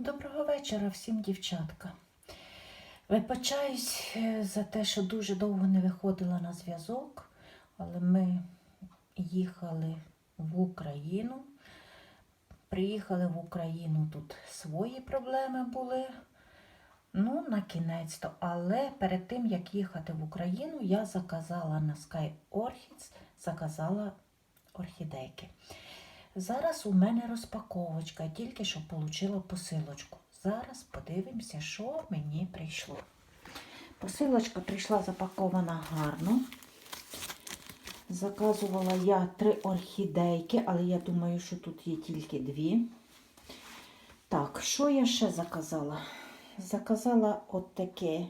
Доброго вечора всім, дівчатка. Вибачаюсь е, за те, що дуже довго не виходила на зв'язок, але ми їхали в Україну. Приїхали в Україну, тут свої проблеми були. Ну, на кінець то. Але перед тим, як їхати в Україну, я заказала на Sky Orchids, заказала орхідейки. Зараз у мене розпаковочка, я тільки що отримала посилочку. Зараз подивимося, що мені прийшло. Посилочка прийшла запакована гарно. Заказувала я три орхідейки, але я думаю, що тут є тільки дві. Так, що я ще заказала? Заказала от таке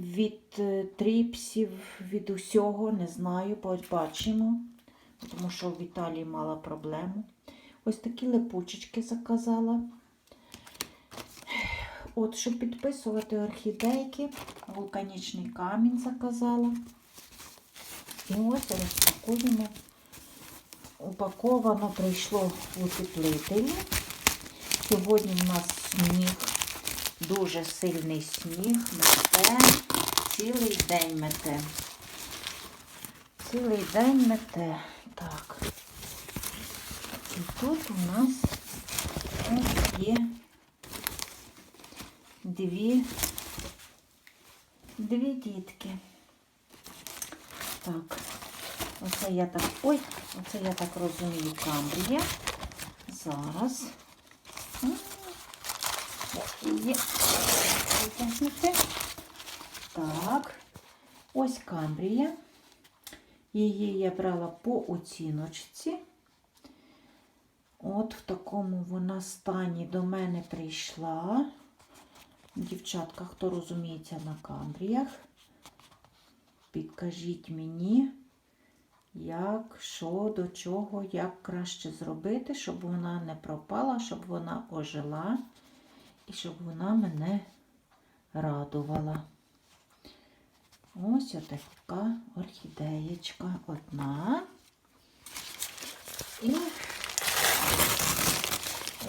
від тріпсів, від усього, не знаю, побачимо тому що в Італії мала проблему. Ось такі липучечки заказала. От, щоб підписувати орхідейки, вулканічний камінь заказала. І ось розпакуємо. Упаковано прийшло в утеплителі. Сьогодні в нас сніг, дуже сильний сніг, мете, цілий день мете. Цілий день мете. Так. І тут у нас ось є дві, дві дітки. Так, оце я так, ой, оце я так розумію, камбрія. Зараз. М, як її витягнути. Так, ось камбрія. Її я брала по оціночці. От в такому вона стані до мене прийшла. Дівчатка, хто розуміється на камбріях, підкажіть мені, як, що, до чого, як краще зробити, щоб вона не пропала, щоб вона ожила і щоб вона мене радувала. Ось отака орхідеєчка одна. І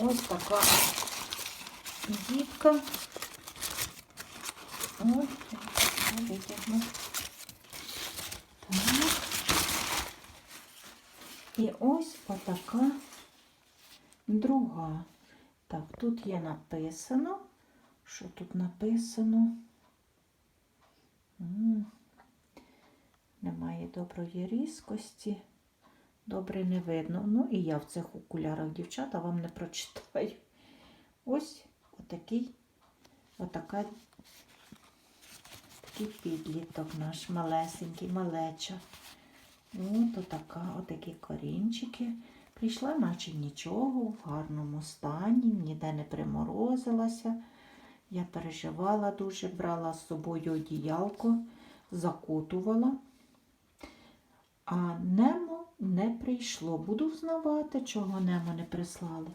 ось така дітка. Ось, витягну. Так. І ось отака друга. Так, тут є написано. Що тут написано? Немає доброї різкості. Добре не видно. Ну і я в цих окулярах, дівчата, вам не прочитаю. Ось отакий, отака, такий підліток наш, малесенький, малеча. От отака, отакі корінчики. Прийшла, наче нічого, в гарному стані, ніде не приморозилася. Я переживала дуже, брала з собою одіялко, закутувала. А Немо не прийшло. Буду взнавати, чого Немо не прислали.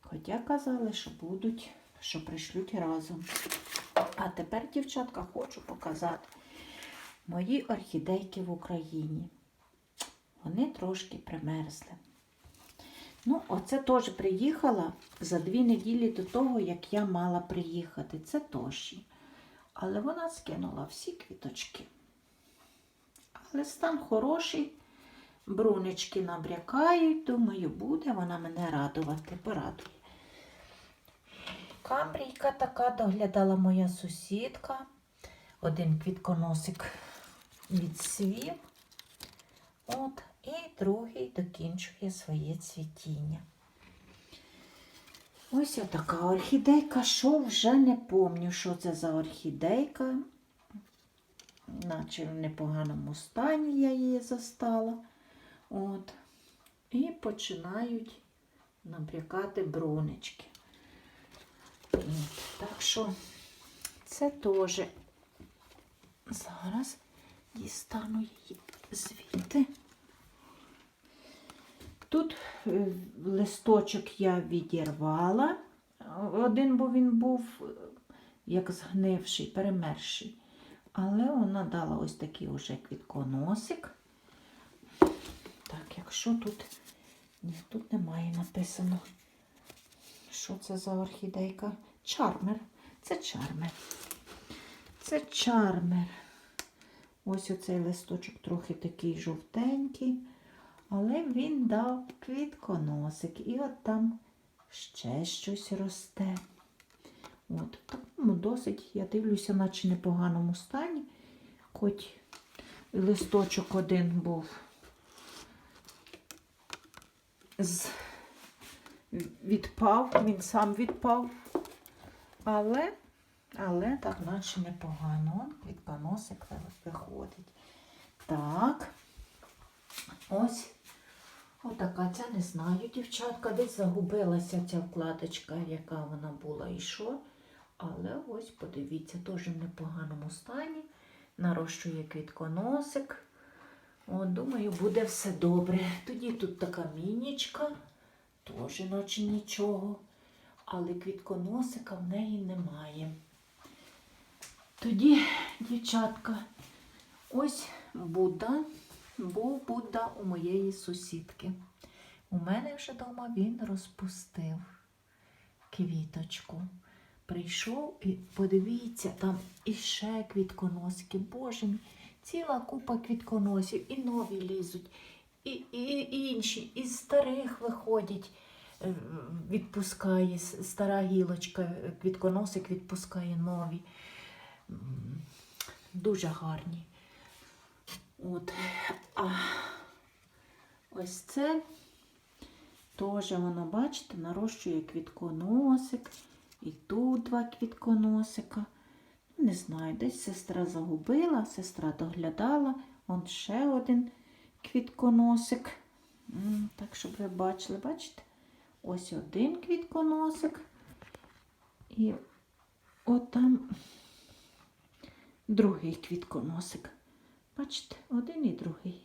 Хоча казали, що будуть, що прийшлють разом. А тепер, дівчатка, хочу показати мої орхідейки в Україні. Вони трошки примерзли. Ну, оце теж приїхала за дві неділі до того, як я мала приїхати. Це Тоші. Але вона скинула всі квіточки. Але стан хороший, брунечки набрякають, думаю, буде вона мене радувати, порадує. Камбрійка така доглядала моя сусідка. Один квітконосик відсвів. От, і другий докінчує своє цвітіння. Ось така орхідейка, що вже не помню, що це за орхідейка. Наче в непоганому стані я її застала. От. І починають набрякати брунечки. От. Так що це теж зараз дістану її звідти. Тут е, листочок я відірвала. Один, бо він був е, як згнивший, перемерший. Але вона дала ось такий уже квітконосик. Так, якщо тут. Ні, тут немає написано. Що це за орхідейка? Чармер. Це чармер. Це чармер. Ось оцей листочок трохи такий жовтенький, але він дав квітконосик. І от там ще щось росте. От, в такому досить, я дивлюся, наче непоганому стані. Хоч листочок один був з... відпав, він сам відпав. Але, але так наче непогано. Он квітконосик виходить. Так. Ось. Отака ця не знаю, дівчатка. Десь загубилася ця вкладочка, яка вона була і що. Але ось, подивіться, теж в непоганому стані. Нарощує квітконосик. От, думаю, буде все добре. Тоді тут така мінічка, теж наче нічого. Але квітконосика в неї немає. Тоді, дівчатка, ось Будда, був Будда у моєї сусідки. У мене вже вдома він розпустив квіточку. Прийшов і подивіться, там іще квітконосики. Боже мій, ціла купа квітконосів, і нові лізуть, і, і, і інші, із старих виходять, е, відпускає стара гілочка, квітконосик відпускає нові. Дуже гарні. От. А ось це теж воно, бачите, нарощує квітконосик. І тут два квітконосика. Не знаю, десь сестра загубила, сестра доглядала. Он ще один квітконосик. Так, щоб ви бачили, бачите? Ось один квітконосик. І отам другий квітконосик. Бачите, один і другий.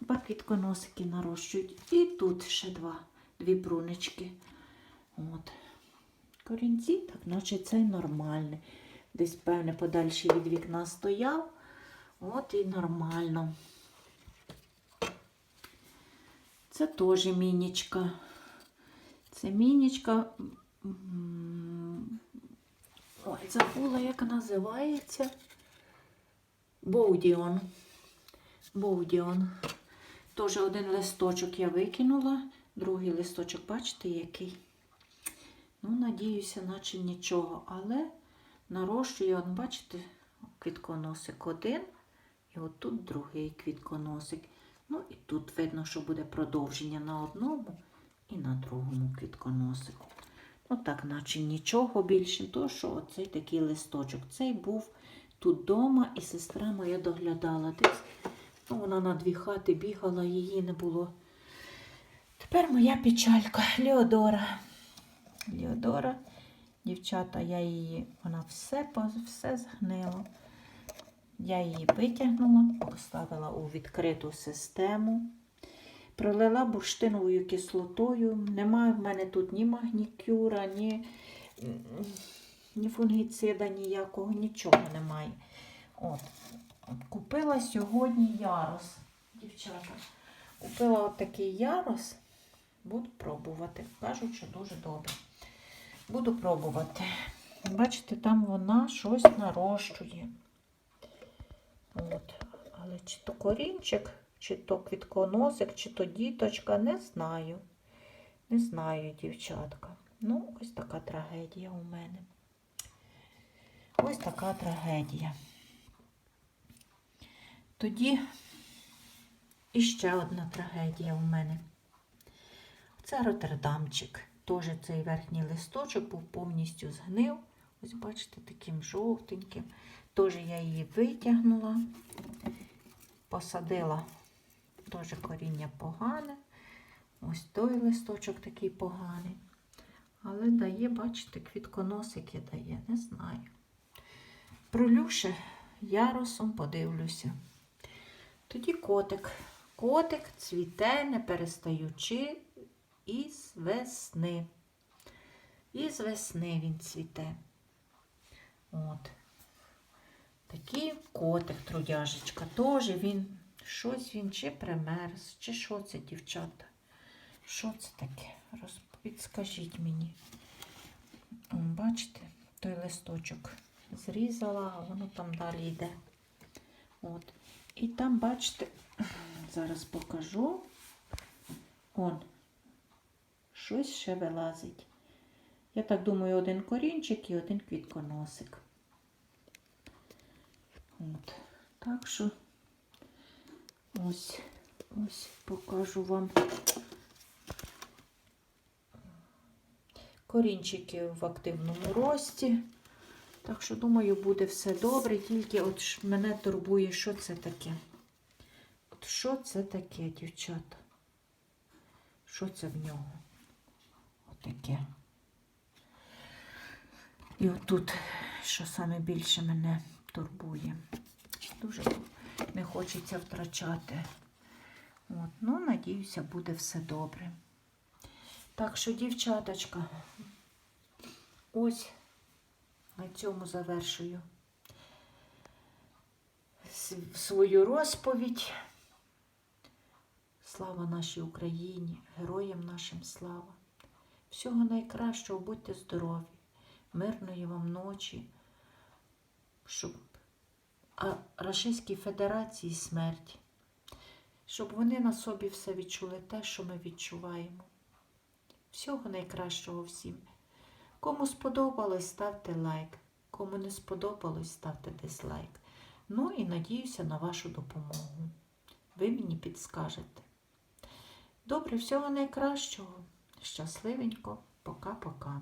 Два квітконосики нарощують. І тут ще два, дві брунечки. От. Корінці, так, наче цей нормальний. Десь, певне, подальше від вікна стояв. От і нормально. Це теж мінічка. Це мінічка. Ой, забула, як називається. Боудіон. Боудіон. Теж один листочок я викинула, другий листочок, бачите, який. Ну, надіюся, наче нічого. Але нарощує, он, бачите, квітконосик один, і отут другий квітконосик. Ну і тут видно, що буде продовження на одному і на другому квітконосику. Ну так, наче нічого більше, то що оцей такий листочок. Цей був тут вдома, і сестра моя доглядала. Десь, ну, вона на дві хати бігала, її не було. Тепер моя печалька Леодора. Леодора, дівчата, я її, вона все, все згнила. Я її витягнула, поставила у відкриту систему, пролила бурштиновою кислотою. Немає в мене тут ні магнікюра, ні, ні фунгіцида, ніякого, нічого немає. От. Купила сьогодні ярос, дівчата. Купила от такий ярос. Буду пробувати. Кажуть, що дуже добре. Буду пробувати. Бачите, там вона щось нарощує. От. Але чи то корінчик, чи то квітконосик, чи то діточка, не знаю. Не знаю, дівчатка. Ну, ось така трагедія у мене. Ось така трагедія. Тоді іще одна трагедія у мене. Це Роттердамчик. Теж цей верхній листочок був повністю згнив. Ось, бачите, таким жовтеньким. Теж я її витягнула, посадила теж коріння погане. Ось той листочок такий поганий. Але дає, бачите, квітконосики дає, не знаю. Пролюше ярусом подивлюся. Тоді котик. Котик цвіте, не перестаючи із весни. Із весни він цвіте. От. Такий котик трудяжечка. Теж він, щось він чи примерз, чи що це, дівчата? Що це таке? Розповідь, скажіть мені. Бачите, той листочок зрізала, а воно там далі йде. От. І там, бачите, зараз покажу. Он, щось ще вилазить. Я так думаю, один корінчик і один квітконосик. От. Так що ось, ось покажу вам. Корінчики в активному рості. Так що, думаю, буде все добре. Тільки от мене турбує, що це таке. От що це таке, дівчата? Що це в нього? Отаке. І отут, що саме більше мене турбує. Дуже не хочеться втрачати. От. Ну, надіюся, буде все добре. Так що, дівчаточка, ось цьому завершую свою розповідь. Слава нашій Україні, героям нашим слава. Всього найкращого, будьте здорові, мирної вам ночі, щоб а Рашистській Федерації смерть, щоб вони на собі все відчули те, що ми відчуваємо. Всього найкращого всім. Кому сподобалось, ставте лайк. Кому не сподобалось, ставте дизлайк. Ну і надіюся на вашу допомогу. Ви мені підскажете. Добре, всього найкращого. Щасливенько. Пока-пока.